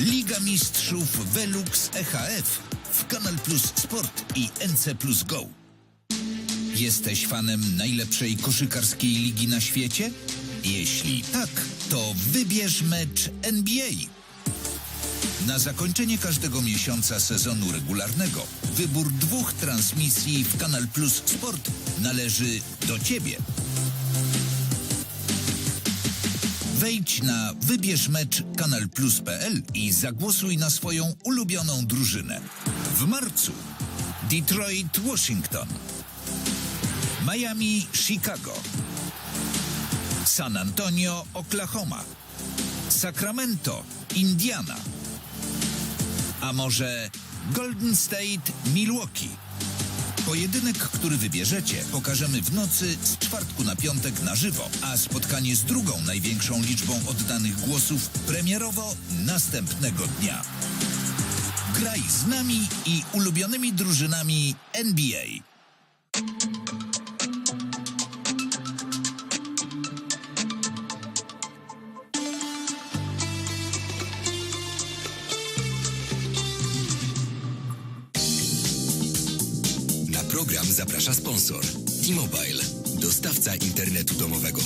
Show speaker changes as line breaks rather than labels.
Liga Mistrzów Velux EHF w Kanal Plus Sport i NC Plus Go. Jesteś fanem najlepszej koszykarskiej ligi na świecie? Jeśli tak, to wybierz mecz NBA. Na zakończenie każdego miesiąca sezonu regularnego wybór dwóch transmisji w Kanal Plus Sport należy do Ciebie. Wejdź na wybierzmecz kanalplus.pl i zagłosuj na swoją ulubioną drużynę. W marcu Detroit, Washington, Miami, Chicago, San Antonio, Oklahoma, Sacramento, Indiana, a może Golden State, Milwaukee. Pojedynek, który wybierzecie, pokażemy w nocy z czwartku na piątek na żywo, a spotkanie z drugą największą liczbą oddanych głosów premierowo następnego dnia. Graj z nami i ulubionymi drużynami NBA.
Program zaprasza sponsor T-Mobile, dostawca internetu domowego.